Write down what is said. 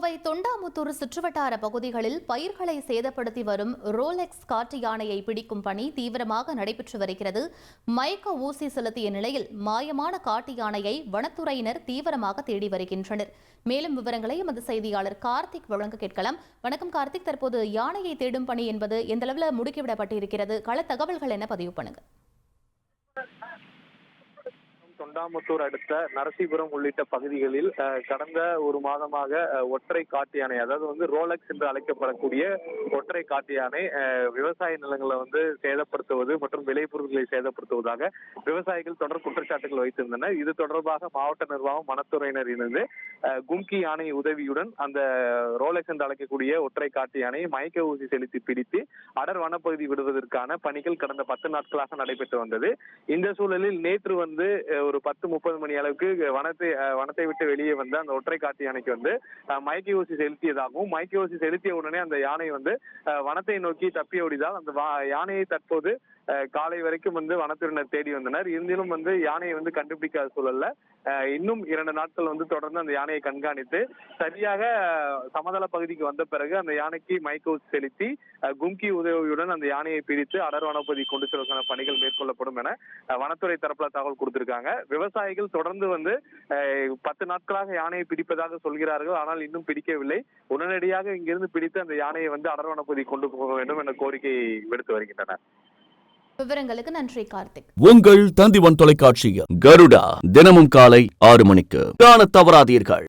கோவை தொண்டாமுத்தூர் சுற்றுவட்டார பகுதிகளில் பயிர்களை சேதப்படுத்தி வரும் ரோலெக்ஸ் காட்டு யானையை பிடிக்கும் பணி தீவிரமாக நடைபெற்று வருகிறது. மயக்க ஊசி செலுத்திய நிலையில் மாயமான காட்டு யானையை வனத்துறையினர் தீவிரமாக தேடி வருகின்றனர். மேலும் விவரங்களை எமது செய்தியாளர் கார்த்திக் வழங்க கேட்கலாம். வணக்கம் கார்த்திக். தற்போது யானையை தேடும் பணி என்பது எந்த அளவில் முடுக்கிவிடப்பட்டிருக்கிறது? கள தகவல்கள் என பதிவு பண்ணுங்க. தொண்டாமுத்தூர் அடுத்த நரசிபுரம் உள்ளிட்ட பகுதிகளில் கடந்த ஒரு மாதமாக ஒற்றை காட்டு யானை அதாவது வந்து ரோலக்ஸ் என்று அழைக்கப்படக்கூடிய ஒற்றை காட்டு யானை விவசாய நிலங்களை வந்து சேதப்படுத்துவது மற்றும் விளைபொருட்களை சேதப்படுத்துவதாக விவசாயிகள் தொடர் குற்றச்சாட்டுகள் வைத்திருந்தனர். இது தொடர்பாக மாவட்ட நிர்வாகம் வனத்துறையினர் இணைந்து கும்கி யானை உதவியுடன் அந்த ரோலக்ஸ் என்று அழைக்கக்கூடிய ஒற்றை காட்டு யானையை மயக்க ஊசி செலுத்தி பிடித்து அடர் வனப்பகுதி விடுவதற்கான பணிகள் கடந்த பத்து நாட்களாக நடைபெற்று வந்தது. இந்த சூழலில் நேற்று வந்து ஒரு பத்து முப்பது மணி அளவுக்கு வனத்தை வனத்தை விட்டு வெளியே வந்த அந்த ஒற்றை காட்டு யானைக்கு வந்து மைக்கி மயக்க ஊசி செலுத்தியதாகவும் மயக்க ஊசி செலுத்திய உடனே அந்த யானை வந்து வனத்தை நோக்கி தப்பி ஓடிதால் அந்த யானையை தற்போது காலை வரைக்கும் வந்து வனத்துறையினர் தேடி வந்தனர். இருந்திலும் வந்து யானையை வந்து கண்டுபிடிக்காத சூழல்ல இன்னும் இரண்டு நாட்கள் வந்து தொடர்ந்து அந்த யானையை கண்காணித்து சரியாக சமதள பகுதிக்கு வந்த பிறகு அந்த யானைக்கு மயக்க ஊசி செலுத்தி கும்கி உதவியுடன் அந்த யானையை பிடித்து அடர் வனப்பகுதி கொண்டு செல்வதற்கான பணிகள் மேற்கொள்ளப்படும் என வனத்துறை தரப்புல தகவல் கொடுத்திருக்காங்க. விவசாயிகள் தொடர்ந்து வந்து பத்து நாட்களாக யானையை பிடிப்பதாக சொல்கிறார்கள். ஆனால் இன்னும் பிடிக்கவில்லை. உடனடியாக இங்கிருந்து பிடித்து அந்த யானையை வந்து அடர் வனப்பகுதி கொண்டு போக வேண்டும் என கோரிக்கை விடுத்து வருகின்றனர். விவரங்களுக்கு நன்றி கார்த்திக். உங்கள் தந்திவன் தொலைக்காட்சியில் கருடா தினமும் காலை ஆறு மணிக்கு. காண தவறாதீர்கள்.